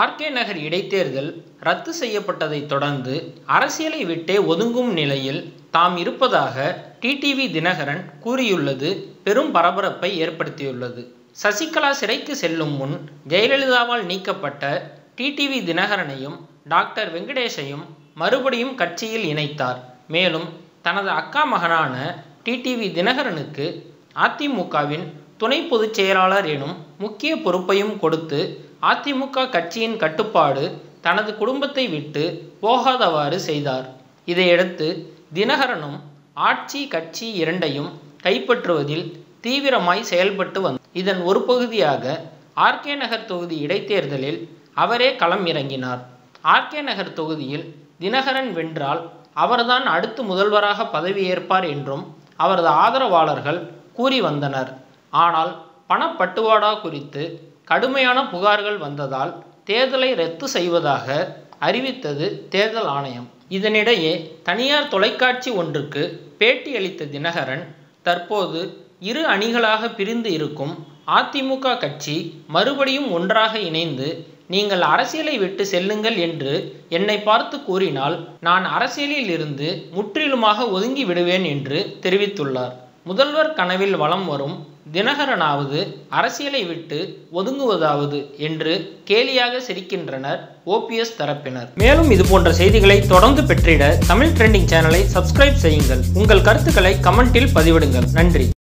RK நகர் இடைத்தேர்தல் ரத்து செய்யப்பட்டதைத் தொடர்ந்து அரசியலை விட்டே ஒதுங்கும் நிலையில் தாம் இருப்பதாக டிடிவி தினகரன் கூறியுள்ளது பெரும் பரபரப்பை ஏற்படுத்தியுள்ளது. சசிகலா சிறைக்கு செல்லும் முன் ஜெயலலிதாவால் நீக்கப்பட்ட டிடிவி தினகரனையும் டாக்டர் வெங்கடேஷையும் மறுபடியும் கட்சியில் இணைத்தார். மேலும் தனது அக்கா மகனான டிடிவி தினகரனுக்கு அதிமுகவின் துணை பொதுச் செயலாளர் எனும் முக்கிய பொறுப்பையும் கொடுத்து அதிமுக கட்சியின் கட்டுப்பாடு தனது குடும்பத்தை விட்டு போகாதவாறு செய்தார். இதையடுத்து தினகரனும் ஆட்சி கட்சி இரண்டையும் கைப்பற்றுவதில் தீவிரமாய் செயல்பட்டு வந்த இதன் ஒரு பகுதியாக ஆர்கே நகர் தொகுதி இடைத்தேர்தலில் அவரே களம் இறங்கினார். ஆர்கே நகர் தொகுதியில் தினகரன் வென்றால் அவர்தான் அடுத்து முதல்வராக பதவியேற்பார் என்றும் அவரது ஆதரவாளர்கள் கூறி வந்தனர். ஆனால் பணப்பட்டுவாடா குறித்து கடுமையான புகார்கள் வந்ததால் தேர்தலை ரத்து செய்வதாக அறிவித்தது தேர்தல் ஆணையம். இதனிடையே தனியார் தொலைக்காட்சி ஒன்றுக்கு பேட்டியளித்த தினகரன் தற்போது இரு அணிகளாக பிரிந்து இருக்கும் அதிமுக கட்சி மறுபடியும் ஒன்றாக இணைந்து நீங்கள் அரசியலை விட்டு செல்லுங்கள் என்று என்னை பார்த்து கூறினால் நான் அரசியலில் இருந்து முற்றிலுமாக ஒதுங்கி விடுவேன் என்று தெரிவித்துள்ளார். முதல்வர் கனவில் வலம் வரும் தினகரனாவது அரசியலை விட்டு ஒதுங்குவதாவது என்று கேலியாக சிரிக்கின்றனர் ஓபிஎஸ் தரப்பினர். மேலும் இது போன்ற செய்திகளை தொடர்ந்து பெற்றிட தமிழ் ட்ரெண்டிங் சேனலை சப்ஸ்கிரைப் செய்யுங்கள். உங்கள் கருத்துக்களை கமெண்டில் பதிவிடுங்கள். நன்றி.